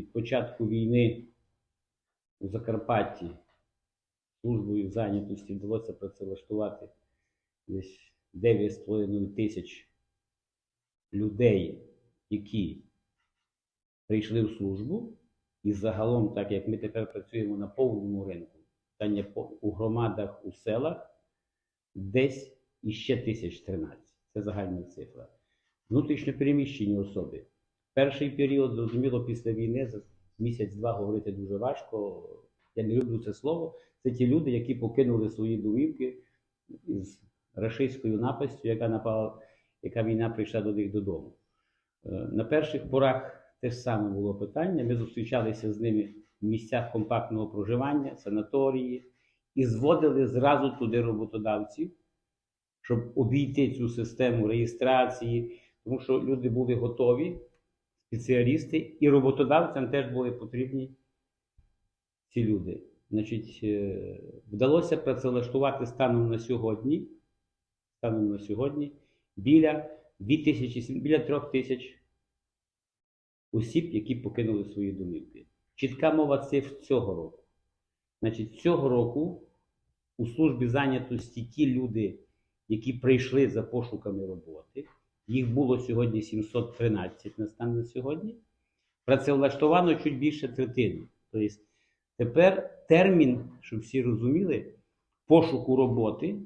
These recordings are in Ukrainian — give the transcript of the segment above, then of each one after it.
від початку війни у Закарпатті службою зайнятості вдалося працевлаштувати десь 9,5 тисяч людей, які прийшли в службу, і загалом, так як ми тепер працюємо на повному ринку, питання у громадах, у селах, десь іще тисяч 13. Це загальна цифра. Внутрішньо переміщені особи. Перший період, зрозуміло, після війни за місяць-два говорити дуже важко. Я не люблю це слово. Це ті люди, які покинули свої домівки із рашистською напастю, яка напала, яка війна прийшла до них додому. Е, На перших порах те ж саме було питання. Ми зустрічалися з ними в місцях компактного проживання, санаторії, і зводили зразу туди роботодавців, щоб обійти цю систему реєстрації, тому що люди були готові, спеціалісти, і роботодавцям теж були потрібні ці люди. Значить, е, вдалося працевлаштувати станом на сьогодні, станом на сьогодні біля 2000, біля 3 тисяч осіб, які покинули свої домівки. Чітка мова цифр цього року. Значить, цього року у службі зайнятості ті люди, які прийшли за пошуками роботи, їх було сьогодні 713 на стан на сьогодні. Працевлаштовано чуть більше третини. Тобто тепер термін, щоб всі розуміли, пошуку роботи в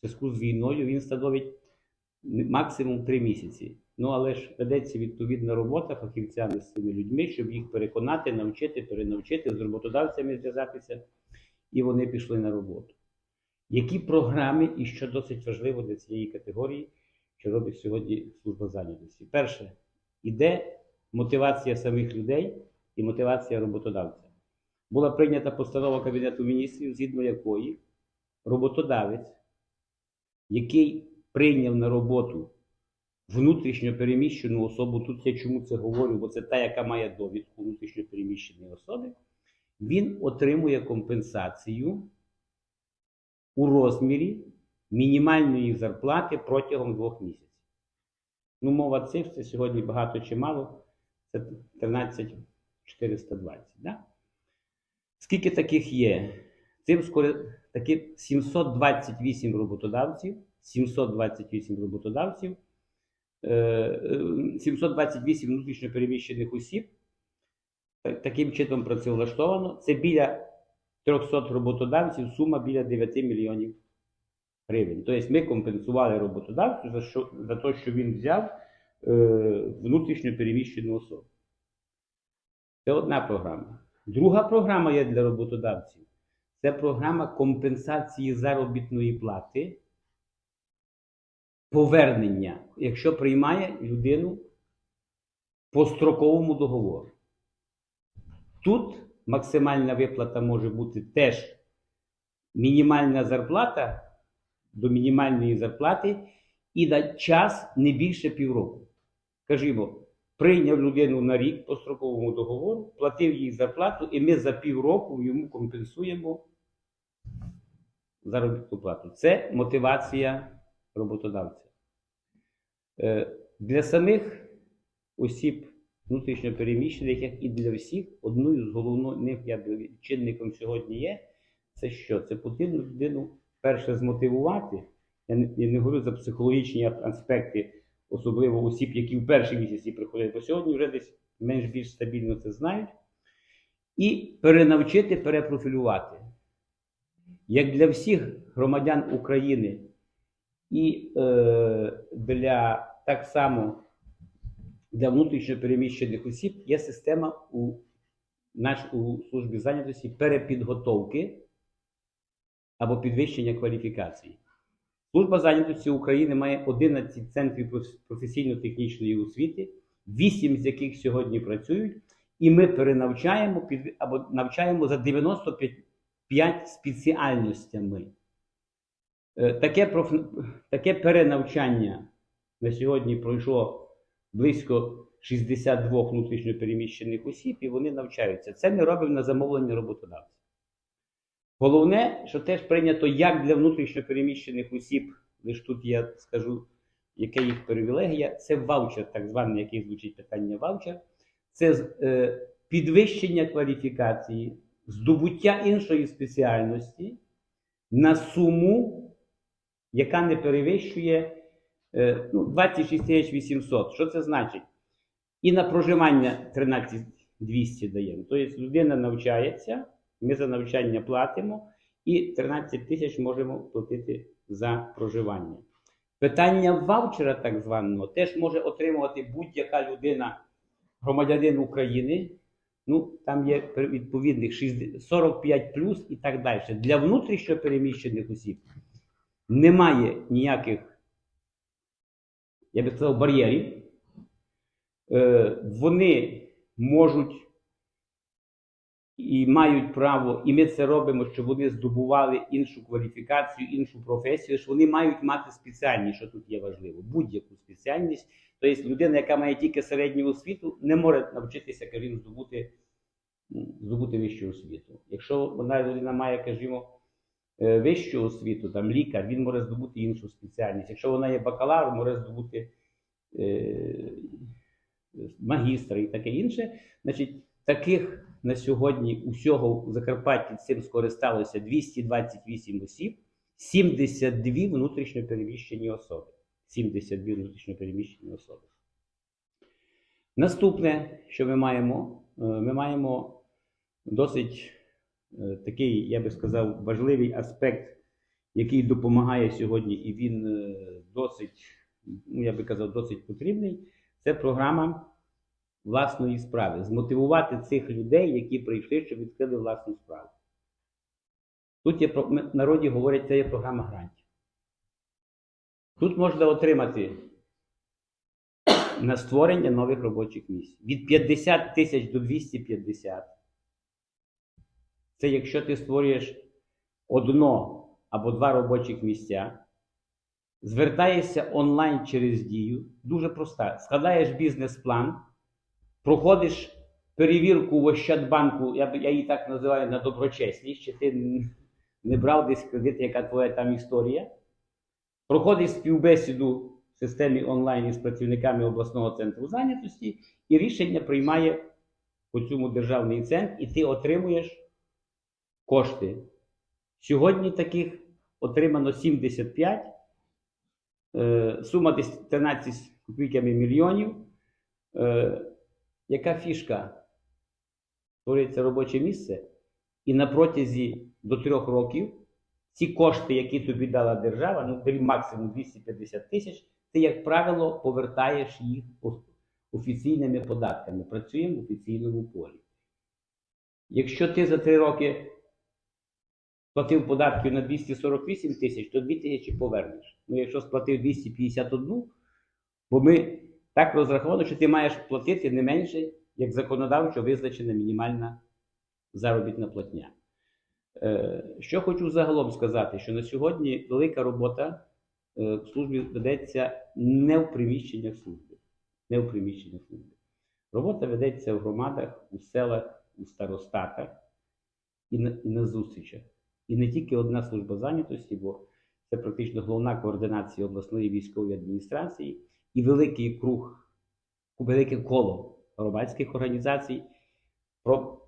зв'язку з війною він становить максимум 3 місяці. Ну але ж ведеться відповідна робота фахівцями з цими людьми, щоб їх переконати, навчити, перенавчити, з роботодавцями зв'язатися, і вони пішли на роботу. Які програми, і що досить важливо для цієї категорії, що робить сьогодні служба зайнятості? Перше, іде мотивація самих людей і мотивація роботодавця. Була прийнята постанова Кабінету міністрів, згідно якої роботодавець, який прийняв на роботу внутрішньо переміщену особу, тут я чому це говорю, бо це та, яка має довідку внутрішньо переміщеної особи, він отримує компенсацію у розмірі мінімальної зарплати протягом двох місяців. Ну, мова цифр, це сьогодні багато чи мало, це 13 420. Да? Скільки таких є? Цим скоро таких 728 роботодавців, 728 роботодавців, е, е, 728 внутрішньо переміщених осіб таким чином працевлаштовано. Це біля 300 роботодавців, сума біля 9 мільйонів гривень. Тобто ми компенсували роботодавцю за, що, за те, що він взяв е, внутрішньо переміщену особу. Це одна програма. Друга програма є для роботодавців. Це програма компенсації заробітної плати, повернення, якщо приймає людину по строковому договору. Тут максимальна виплата може бути теж мінімальна зарплата до мінімальної зарплати і на час не більше півроку. Кажімо, прийняв людину на рік по строковому договору, платив їй зарплату, і ми за півроку йому компенсуємо заробітну плату. Це мотивація роботодавця. Е, Для самих осіб внутрішньо переміщених, як і для всіх, одною з головних якби, чинником сьогодні є, це що? Це потрібно людину перше змотивувати. Я не, говорю за психологічні аспекти, особливо осіб, які в перші місяці приходять, бо сьогодні вже десь менш-більш стабільно це знають. І перенавчити, перепрофілювати. Як для всіх громадян України і е, для так само для внутрішньо переміщених осіб є система у, наш, у службі зайнятості перепідготовки або підвищення кваліфікації. Служба зайнятості України має 11 центрів професійно-технічної освіти, 8 з яких сьогодні працюють, і ми перенавчаємо або навчаємо за 95 спеціальностями. Е, Таке, проф... таке перенавчання на сьогодні пройшло близько 62 внутрішньо переміщених осіб, і вони навчаються. Це ми робимо на замовлення роботодавця. Головне, що теж прийнято як для внутрішньо переміщених осіб, лише тут я скажу, яка їх привілегія, це ваучер, так званий, який звучить питання ваучер. Це е, підвищення кваліфікації, здобуття іншої спеціальності на суму, яка не перевищує е, ну, 26 800. Що це значить? І на проживання 13 200 даємо. Тобто людина навчається, ми за навчання платимо, і 13 тисяч можемо платити за проживання. Питання ваучера, так званого, теж може отримувати будь-яка людина, громадянин України. Ну, там є відповідних 45 плюс і так далі. Для внутрішньо переміщених осіб немає ніяких, я би сказав, бар'єрів. Е, вони можуть і мають право, і ми це робимо, щоб вони здобували іншу кваліфікацію, іншу професію, що вони мають мати спеціальність, що тут є важливо, будь-яку спеціальність. Тобто людина, яка має тільки середню освіту, не може навчитися, кажімо, здобути, здобути вищу освіту. Якщо вона людина має, кажімо, е, вищу освіту, там лікар, він може здобути іншу спеціальність. Якщо вона є бакалавр, може здобути е, магістра і таке інше. Значить, таких на сьогодні усього в Закарпатті цим скористалося 228 осіб, 72 внутрішньо переміщені особи. 72 внутрішньо переміщені особи. Наступне, що ми маємо, е, ми маємо досить е, такий, я би сказав, важливий аспект, який допомагає сьогодні, і він е, досить, ну я би казав, досить потрібний. Це програма власної справи. Змотивувати цих людей, які прийшли, щоб відкрили власну справу. Тут є про- народі говорять, це є програма грантів. Тут можна отримати на створення нових робочих місць. Від 50 тисяч до 250. Це якщо ти створюєш одно або два робочих місця, звертаєшся онлайн через дію, дуже проста. Складаєш бізнес-план, проходиш перевірку в Ощадбанку, я, я її так називаю на доброчесність, чи ти не брав десь кредит, яка твоя там історія. Проходиш співбесіду в системі онлайн із працівниками обласного центру зайнятості, і рішення приймає по цьому державний центр, і ти отримуєш кошти. Сьогодні таких отримано 75, е, сума десь 13 з копійками мільйонів. Яка фішка? Створюється робоче місце, і на протязі до трьох років ці кошти, які тобі дала держава, ну беремо максимум 250 тисяч, ти, як правило, повертаєш їх офіційними податками. Працюємо в офіційному полі. Якщо ти за три роки сплатив податків на 248 тисяч, то 2 тисячі повернеш. Ну, якщо сплатив 251, бо ми так розраховано, що ти маєш платити не менше, як законодавчо визначена мінімальна заробітна платня. Е, Що хочу загалом сказати, що на сьогодні велика робота е, в службі ведеться не в приміщеннях служби. Не в приміщеннях служби. Робота ведеться в громадах, у селах, у старостатах і на, і на зустрічах. І не тільки одна служба зайнятості, бо це практично головна координація обласної військової адміністрації і великий круг, велике коло громадських організацій про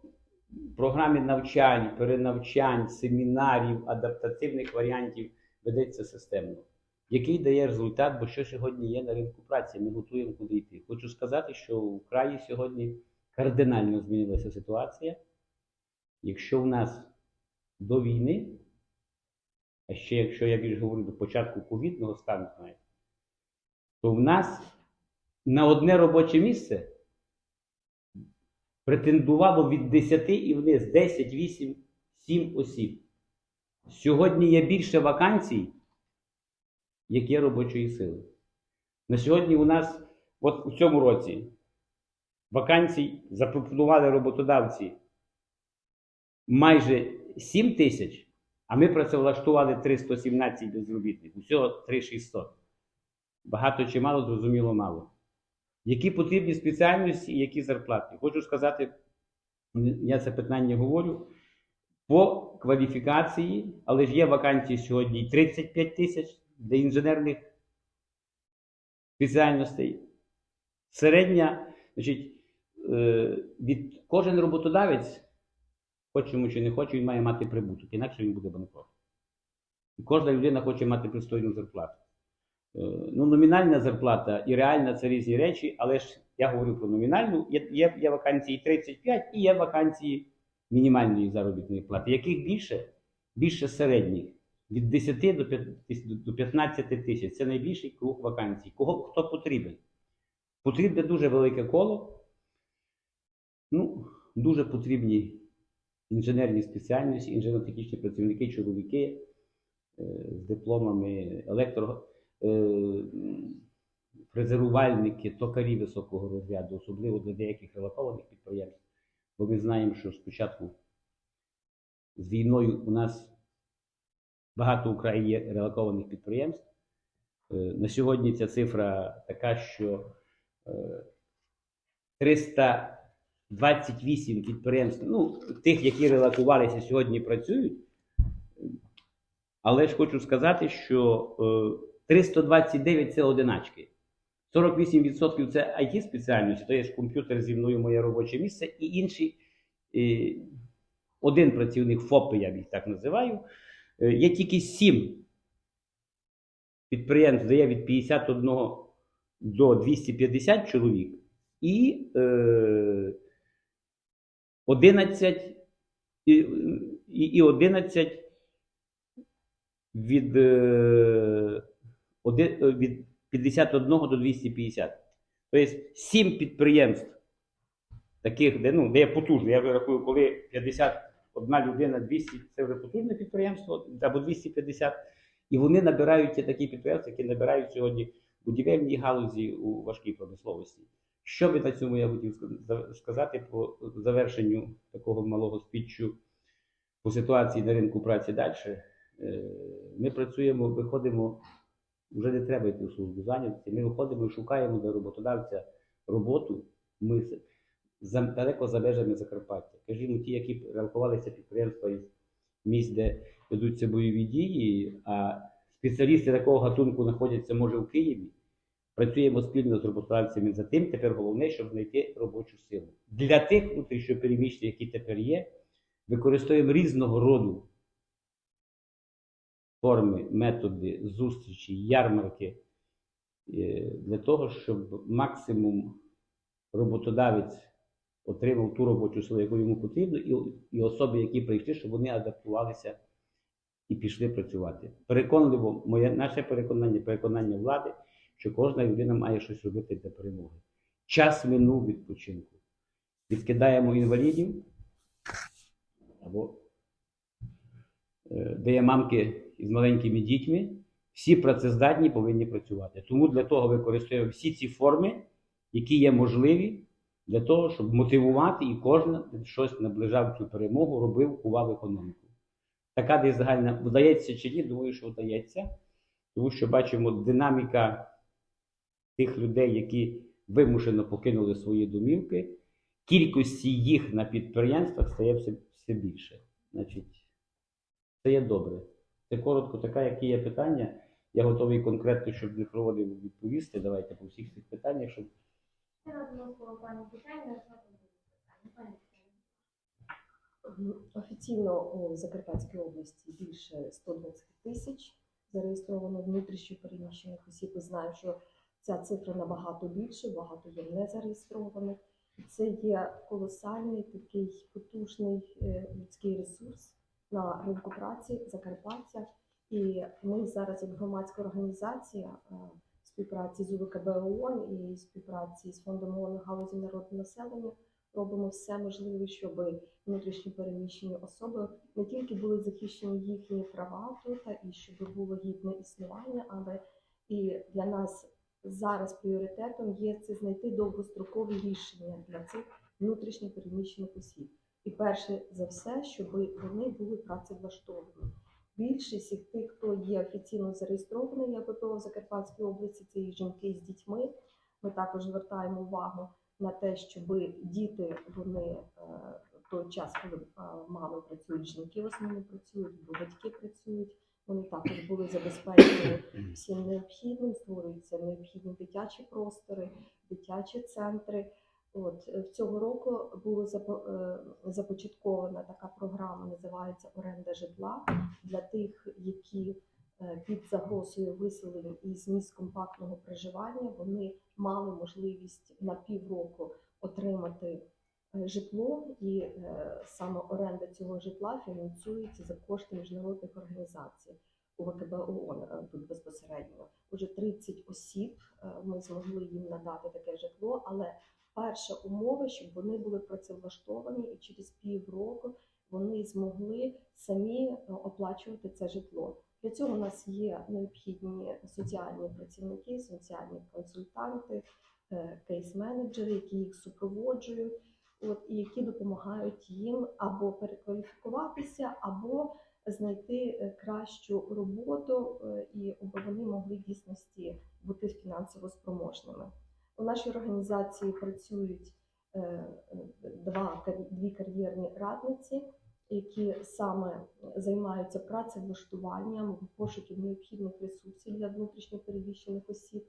програми навчань, перенавчань, семінарів, адаптативних варіантів ведеться системно, який дає результат, бо що сьогодні є на ринку праці. Ми готуємо куди йти. Хочу сказати, що в краї сьогодні кардинально змінилася ситуація. Якщо в нас до війни, а ще якщо я більш говорю до початку ковідного стану, знаєте, то в нас на одне робоче місце претендувало від 10 і вниз 10, 8, 7 осіб. Сьогодні є більше вакансій, як є робочої сили. На сьогодні у нас, от у цьому році, вакансій запропонували роботодавці майже 7 тисяч, а ми працевлаштували 317 безробітних. Усього 3600. Багато чи мало, зрозуміло, мало. Які потрібні спеціальності і які зарплати? Хочу сказати, я це питання говорю. По кваліфікації, але ж є вакансії сьогодні 35 тисяч для інженерних спеціальностей. Середня, значить, е, від кожен роботодавець, хочемо чи не хоче, він має мати прибуток, інакше він буде банкрот. І кожна людина хоче мати пристойну зарплату. Е, Ну, номінальна зарплата і реальна це різні речі, але ж я говорю про номінальну. Є, є, вакансії 35 і є вакансії мінімальної заробітної плати. Яких більше? Більше середніх. Від 10 до 15 тисяч. Це найбільший круг вакансій. Кого хто потрібен? Потрібне дуже велике коло. Ну, дуже потрібні інженерні спеціальності, інженерно-технічні працівники, чоловіки е, з дипломами електро, фрезерувальники, токарі високого розряду, особливо для деяких релокованих підприємств. Бо ми знаємо, що спочатку з війною у нас багато в є релокованих підприємств. Е, На сьогодні ця цифра така, що е, 328 підприємств, ну, тих, які релокувалися, сьогодні працюють. Але ж хочу сказати, що е, 329 це одиначки. 48% це it спеціальності, то є ж комп'ютер зі мною моє робоче місце, і інші е, один працівник ФОПи, я їх так називаю. Е, Є тільки 7 підприємств, де є від 51 до 250 чоловік, і е, 11 і, і, і 11 від, е, е, від 51 до 250. Тобто 7 підприємств, таких, де, ну, де є потужне. Я вже рахую, коли 51 людина 200, це вже потужне підприємство, або 250. І вони набирають такі підприємства, які набирають сьогодні в будівельній галузі у важкій промисловості. Що би на цьому я хотів ска- сказати по завершенню такого малого спіччю по ситуації на ринку праці далі. Е, Ми працюємо, виходимо, вже не треба йти в службу зайнятості. Ми виходимо і шукаємо для роботодавця роботу. Ми далеко за межами Закарпаття. Скажімо, ті, які релокувалися підприємства із місць, де ведуться бойові дії, а спеціалісти такого гатунку знаходяться, може, у Києві. Працюємо спільно з роботодавцями за тим. Тепер головне, щоб знайти робочу силу. Для тих внутрішньопереміщень, які тепер є, використовуємо різного роду форми, методи, зустрічі, ярмарки е, для того, щоб максимум роботодавець отримав ту робочу силу, яку йому потрібно, і, особи, які прийшли, щоб вони адаптувалися і пішли працювати. Переконливо, моє наше переконання, переконання влади, що кожна людина має щось робити для перемоги. Час минув відпочинку. Відкидаємо інвалідів або е, де є мамки з маленькими дітьми, всі працездатні повинні працювати. Тому для того використовуємо всі ці форми, які є можливі для того, щоб мотивувати і кожен щось наближав цю перемогу, робив, кував економіку. Така десь загальна вдається чи ні, думаю, що вдається, тому що бачимо динаміка тих людей, які вимушено покинули свої домівки, кількості їх на підприємствах стає все, все більше. Значить, це є добре. Це коротко, така, які є питання. Я готовий конкретно, щоб не проводив відповісти. Давайте по всіх цих питаннях, щоб Офіційно у Закарпатській області більше 120 тисяч зареєстровано внутрішньо переміщених осіб. І знаю, що ця цифра набагато більше, багато є незареєстрованих. І Це є колосальний такий потужний е, людський ресурс на ринку праці Закарпаття. І ми зараз, як громадська організація, е, співпраці з УВКБ ООН і співпраці з фондом ООН галузі народного населення робимо все можливе, щоб внутрішньо переміщені особи не тільки були захищені їхні права тут, і щоб було гідне існування, але і для нас зараз пріоритетом є це знайти довгострокові рішення для цих внутрішньо переміщених осіб. І перше за все, щоб вони були працевлаштовані. Більшість із тих, хто є офіційно зареєстрований як ВПО Закарпатській області, це і жінки з дітьми. Ми також звертаємо увагу на те, щоб діти вони е, той час, коли е, мами працюють, жінки в основному працюють, бо батьки працюють. Вони також були забезпечені всім необхідним, створюються необхідні дитячі простори, дитячі центри. От е, цього року була е, започаткована така програма, називається Оренда житла для тих, які е, під загрозою виселення із місць компактного проживання вони мали можливість на півроку отримати житло, і саме оренда цього житла фінансується за кошти міжнародних організацій у ВКБ ООН тут безпосередньо. Уже 30 осіб ми змогли їм надати таке житло, але перша умова, щоб вони були працевлаштовані, і через півроку вони змогли самі е, оплачувати це житло. Для цього у нас є необхідні соціальні працівники, соціальні консультанти, е, кейс-менеджери, які їх супроводжують, от і які допомагають їм або перекваліфікуватися, або знайти е, кращу роботу, і аби вони могли в дійсності бути фінансово спроможними. У нашій організації працюють е, е, два дві кар'єрні радниці, які саме займаються працевлаштуванням пошуків необхідних ресурсів для внутрішньопереміщених осіб.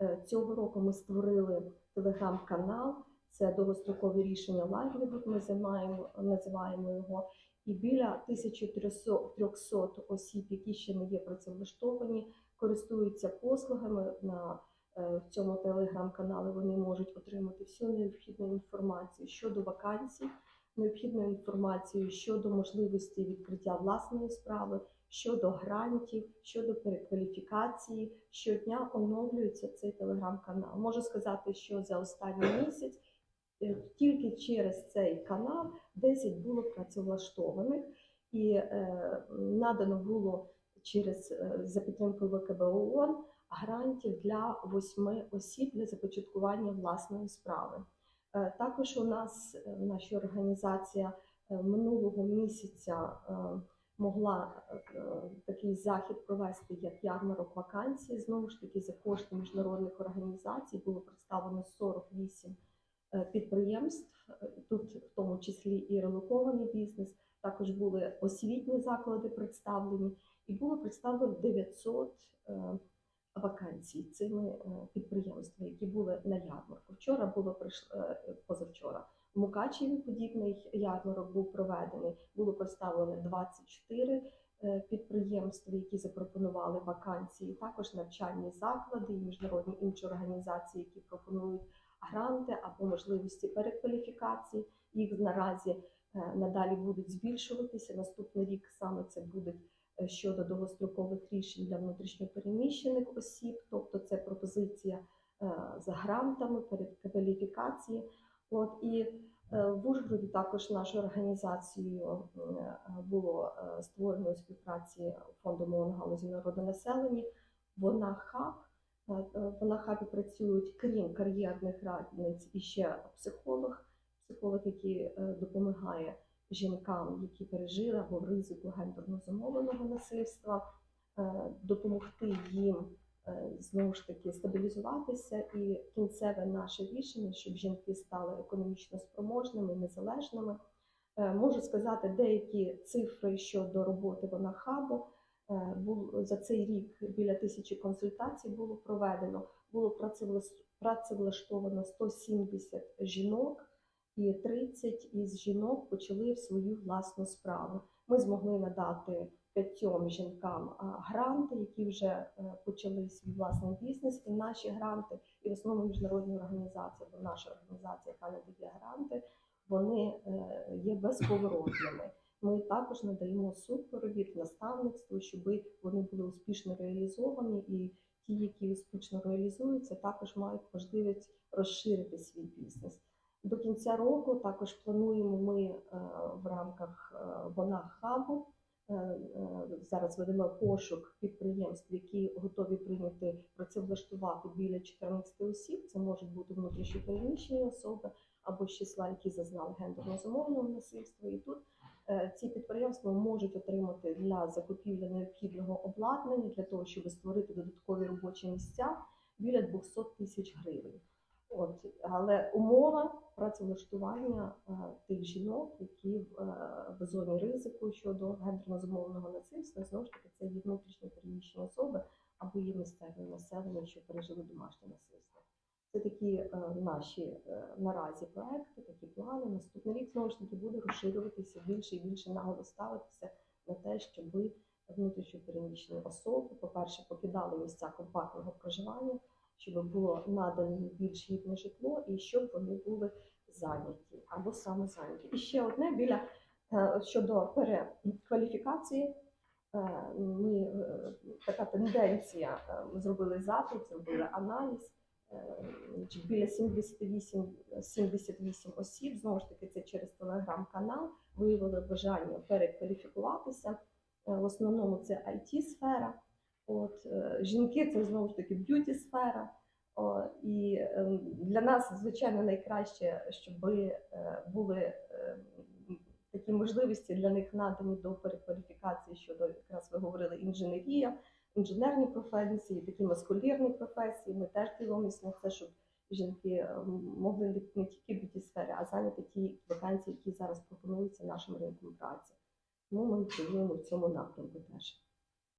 Е, Цього року ми створили телеграм-канал. Це довгострокове рішення Livelihood, ми займаємо, називаємо його. І біля 1300 осіб, які ще не є працевлаштовані, користуються послугами на в цьому телеграм-каналі. Вони можуть отримати всю необхідну інформацію щодо вакансій, необхідну інформацію щодо можливості відкриття власної справи, щодо грантів, щодо перекваліфікації. Щодня оновлюється цей телеграм-канал. Можу сказати, що за останній місяць е, тільки через цей канал 10 було працевлаштованих, і е, надано було через е, за підтримкою ВКБ ООН грантів для восьми осіб для започаткування власної справи. Е, Також у нас е, наша організація е, минулого місяця могла такий захід провести як ярмарок вакансій. Знову ж таки, за кошти міжнародних організацій було представлено 48 е, підприємств, тут в тому числі і релокований бізнес. Також були освітні заклади представлені, і було представлено 900 е, вакансій цими е, підприємствами, які були на ярмарку. Вчора було е, позавчора. В Мукачеві подібний ярмарок був проведений. Було представлено 24 е, підприємства, які запропонували вакансії. Також навчальні заклади і міжнародні інші організації, які пропонують гранти або можливості перекваліфікації. Їх наразі надалі будуть збільшуватися. Наступний рік саме це будуть щодо довгострокових рішень для внутрішньопереміщених осіб, тобто це пропозиція е, за грантами, перекваліфікації. От і е, в Ужгороді також нашою організацією е, було створено у співпраці фонду галузі народонаселення. Вона хаб. Е, е, В Монахабі працюють крім кар'єрних радниць і ще психолог, психолог, який допомагає жінкам, які пережили або ризику гендерно замовленого насильства, е, допомогти їм е, знову ж таки стабілізуватися. І кінцеве наше рішення, щоб жінки стали економічно спроможними, незалежними. Е, Можу сказати деякі цифри щодо роботи Вонахабу. Е, Бул за цей рік біля тисячі консультацій було проведено. Було працевлаштовано 170 жінок, і 30 із жінок почали свою власну справу. Ми змогли надати п'ятьом жінкам гранти, які вже е, почали свій власний бізнес. І наші гранти, і в основному міжнародні організації, бо наша організація, яка надає гранти, вони е, є безповоротними. Ми також надаємо супровід, наставництво, щоб вони були успішно реалізовані, і ті, які успішно реалізуються, також мають можливість розширити свій бізнес. До кінця року також плануємо ми е, в рамках е, Вона хабу. е, Зараз ведемо пошук підприємств, які готові прийняти працевлаштувати біля 14 осіб. Це можуть бути внутрішньопереміщені особи або числа, які зазнали гендерно замовленого насильства. І тут ці підприємства можуть отримати для закупівлі необхідного обладнання для того, щоб створити додаткові робочі місця біля 200 тисяч гривень. От але умова працевлаштування е, тих жінок, які е, в зоні ризику щодо гендерно замовленого насильства, знову ж таки, це є внутрішньо переміщені особи або є місцеве населення, що пережили домашнє насильство. Це такі е, наші наразі проекти, такі плани. Наступний рік знову ж таки буде розширюватися більше і більше наголос ставитися на те, щоб внутрішньопереміщені особи, по-перше, покидали місця компактного проживання, щоб було надано більш гідне житло і щоб вони були зайняті або самозайняті. І ще одне біля е, щодо перекваліфікації. Е, Ми е, така тенденція. зробили запит, зробили аналіз. Біля 78, 78 осіб, знову ж таки, це через телеграм-канал, виявили бажання перекваліфікуватися. В основному це it сфера От, е, жінки це знову ж таки б'юті сфера. І е, для нас, звичайно, найкраще, щоб були е, такі можливості для них надані до перекваліфікації щодо, якраз ви говорили, інженерія, інженерні професії, такі маскулірні професії. Ми теж дивимося на це, щоб жінки е, могли не тільки б'юті сфері, а зайняти ті вакансії, які зараз пропонуються нашим ринком праці. Тому ми працюємо в цьому напрямку теж.